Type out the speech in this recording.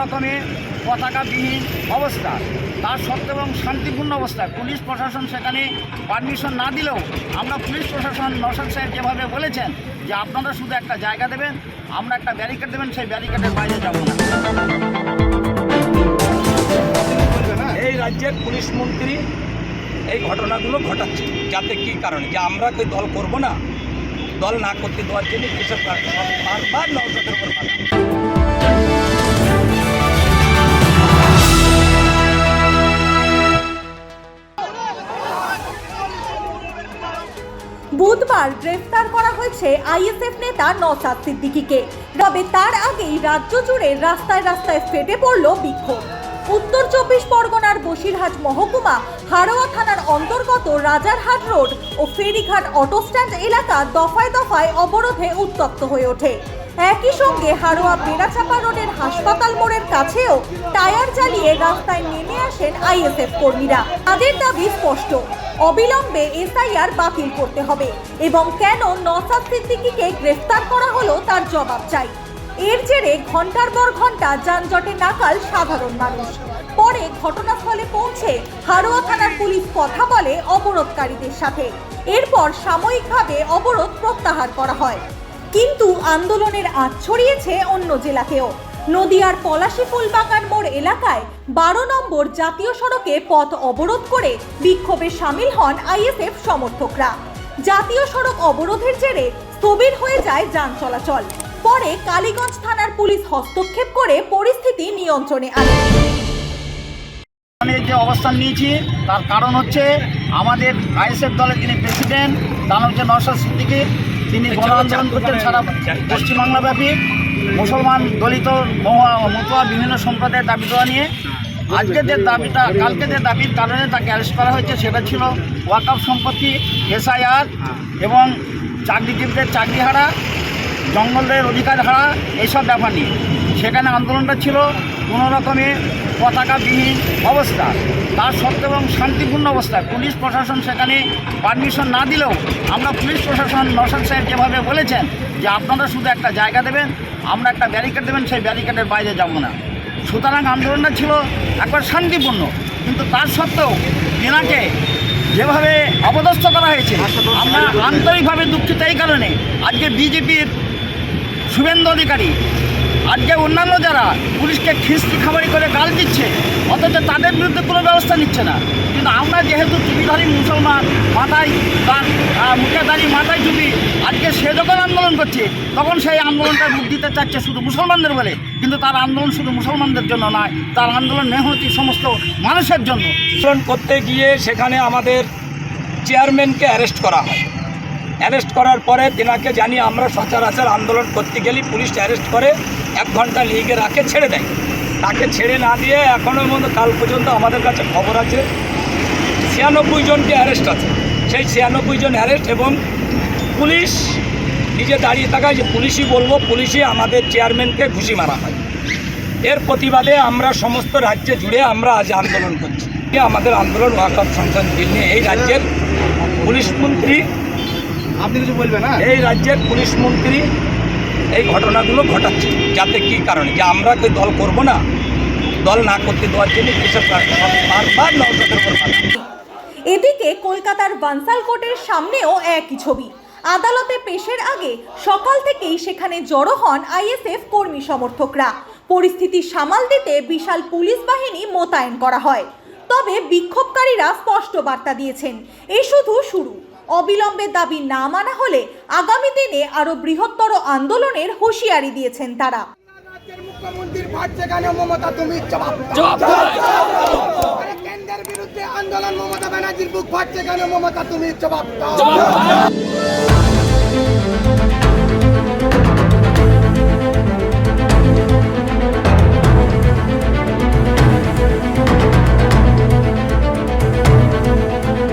রকমের পতাকাবিহীন অবস্থা। তার সত্ত্বেও এবং শান্তিপূর্ণ অবস্থা। পুলিশ প্রশাসন সেখানে পারমিশন না দিলেও আমরা পুলিশ প্রশাসন নসাদ সাহেব যেভাবে বলেছেন যে আপনারা শুধু একটা জায়গা দেবেন, আমরা একটা ব্যারিকেড দেবেন, সেই ব্যারিকেডের বাইরে যাব না। এই রাজ্যের পুলিশ মন্ত্রী এই ঘটনাগুলো ঘটাচ্ছে। যাতে কি কারণে? যে আমরা কেউ দল করব না? দল না করতে দেওয়ার জন্য কৃষক বারবার নৌসদের উপর বুধবার গ্রেফতার করা হয়েছে আইএসএফ নেতা নসাদ সিদ্দিকিকে। তবে তার আগেই রাজ্য জুড়ে রাস্তায় রাস্তায় ফেটে পড়ল বিক্ষোভ। উত্তর চব্বিশ পরগনার বসিরহাট মহকুমা, হাড়োয়া থানার অন্তর্গত রাজারহাট রোড ও ফেরিঘাট অটো স্ট্যান্ড এলাকা দফায় দফায় অবরোধে উত্তপ্ত হয়ে ওঠে। একই সঙ্গে হারোয়া বেড়াচাপা রোডের হাসপাতাল মোড়ের কাছেও টায়ার জ্বালিয়ে রাস্তায় নেমে আসেন আইএসএফ কর্মীরা। তাদের দাবি স্পষ্ট, অবিলম্বে এসআইআর বাতিল করতে হবে এবং কেন নসাদ সিদ্দিকিকে গ্রেফতার করা হলো তার জবাব চাই। এর জেরে ঘণ্টার পর ঘণ্টা যানজটে নাকাল সাধারণ মানুষ। পরে ঘটনাস্থলে পৌঁছে হারোয়া থানার পুলিশ কথা বলে অবরোধকারীদের সাথে। এরপর সাময়িকভাবে অবরোধ প্রত্যাহার করা হয়। কিন্তু আন্দোলনের আঁচ ছড়িয়েছে অন্য জেলাতেও। নদিয়ার পলাশী ফুলবাগান মোড় এলাকায় বারো নম্বর জাতীয় সড়কে পথ অবরোধ করে বিক্ষোভে সামিল হন আইএসএফ সমর্থকরা। জাতীয় সড়ক অবরোধের জেরে স্থবির হয়ে যায় যান চলাচল। পরে কালীগঞ্জ থানার পুলিশ হস্তক্ষেপ করে পরিস্থিতি নিয়ন্ত্রণে আনে। যে অবস্থান নিয়েছি, তার কারণ হচ্ছে আমাদের আইএসএফ দলের যিনি প্রেসিডেন্ট তার হচ্ছে নওশাদ সিদ্দিকী তিনি গণ করছেন সারা পশ্চিমবাংলাব্যাপী। মুসলমান দলিত, মহুয়া, মতুয়া, বিভিন্ন সম্প্রদায়ের দাবি দেওয়া নিয়ে আজকে যে দাবিটা, কালকে যে দাবির কারণে তাকে অ্যারেস্ট করা হয়েছে, সেটা ছিল ওয়াকআপ সম্পত্তি, এসআইআর এবং চাকরিজীবীদের চাকরি হারা জঙ্গলের অধিকার হারা এইসব ব্যাপার নিয়ে। সেখানে আন্দোলনটা ছিল কোনো রকমের পতাকাবিহীন অবস্থা। তার সত্ত্বেও এবং শান্তিপূর্ণ অবস্থা। পুলিশ প্রশাসন সেখানে পারমিশন না দিলেও আমরা পুলিশ প্রশাসন নসাদ সাহেব যেভাবে বলেছেন যে আপনারা শুধু একটা জায়গা দেবেন, আমরা একটা ব্যারিকেড দেবেন, সেই ব্যারিকেডের বাইরে যাব না। সুতরাং আন্দোলনটা ছিল একবার শান্তিপূর্ণ। কিন্তু তার সত্ত্বেও তেনাকে যেভাবে অপদস্থ করা হয়েছে, আমরা আন্তরিকভাবে দুঃখিত এই কারণে আজকে বিজেপির শুভেন্দু অধিকারী আজকে অন্যান্য যারা পুলিশকে খিস্তি খাবারি করে গাল দিচ্ছে, অথচ তাদের বিরুদ্ধে কোনো ব্যবস্থা নিচ্ছে না। কিন্তু আমরা যেহেতু চুপিধারী মুসলমান, মাথায় বা- মুখে দাঁড়িয়ে মাথায় চুপি, আজকে সে যখন আন্দোলন করছে, তখন সেই আন্দোলনটা রূপ দিতে চাচ্ছে শুধু মুসলমানদের বলে। কিন্তু তার আন্দোলন শুধু মুসলমানদের জন্য নয়, তার আন্দোলন মেহনতি সমস্ত মানুষের জন্য। আন্দোলন করতে গিয়ে সেখানে আমাদের চেয়ারম্যানকে অ্যারেস্ট করা হয়। অ্যারেস্ট করার পরে তেনাকে জানিয়ে আমরা সচরাচর আন্দোলন করতে গেলে পুলিশ অ্যারেস্ট করে। এক ঘণ্টা লিগে রাখে ছেড়ে দেয়। তাকে ছেড়ে না দিয়ে এখনও মতো কাল পর্যন্ত আমাদের কাছে খবর আছে ছিয়ানব্বই জনকে অ্যারেস্ট আছে। সেই ছিয়ানব্বই জন অ্যারেস্ট এবং পুলিশ নিজে দাঁড়িয়ে থাকায় যে পুলিশই বলব পুলিশই আমাদের চেয়ারম্যানকে ঘুষি মারা হয়। এর প্রতিবাদে আমরা সমস্ত রাজ্যে জুড়ে আমরা আজ আন্দোলন করছি। আমাদের আন্দোলন ওয়াকফ সংসদ নিয়ে এই রাজ্যের পুলিশ মন্ত্রী আপনি কিছু বলবেন না এই রাজ্যের পুলিশ মন্ত্রী এই ঘটনাগুলো ঘটাচ্ছে। যাতে কি কারণে? যে আমরা কেউ দল করব না? দল না করতে দেওয়ার জন্য কৃষক বারবার উপর এদিকে কলকাতার বানসাল কোর্টের সামনেও একই ছবি। আদালতে পেশের আগে সকাল থেকেই সেখানে জড়ো হন আইএসএফ কর্মী সমর্থকরা। পরিস্থিতি সামাল দিতে বিশাল পুলিশ বাহিনী মোতায়েন করা হয়। তবে বিক্ষোভকারীরা স্পষ্ট বার্তা দিয়েছেন, এ শুধু শুরু। অবিলম্বে দাবি না মানা হলে আগামী দিনে আরও বৃহত্তর আন্দোলনের হুঁশিয়ারি দিয়েছেন তারা। মুখ্যমন্ত্রীর ভাট যেখানে মমতা তুমি জবাব কেন্দ্রের বিরুদ্ধে আন্দোলন মমতা ব্যানার্জির বুক ভাট যেখানে মমতা তুমি জবাব দাও।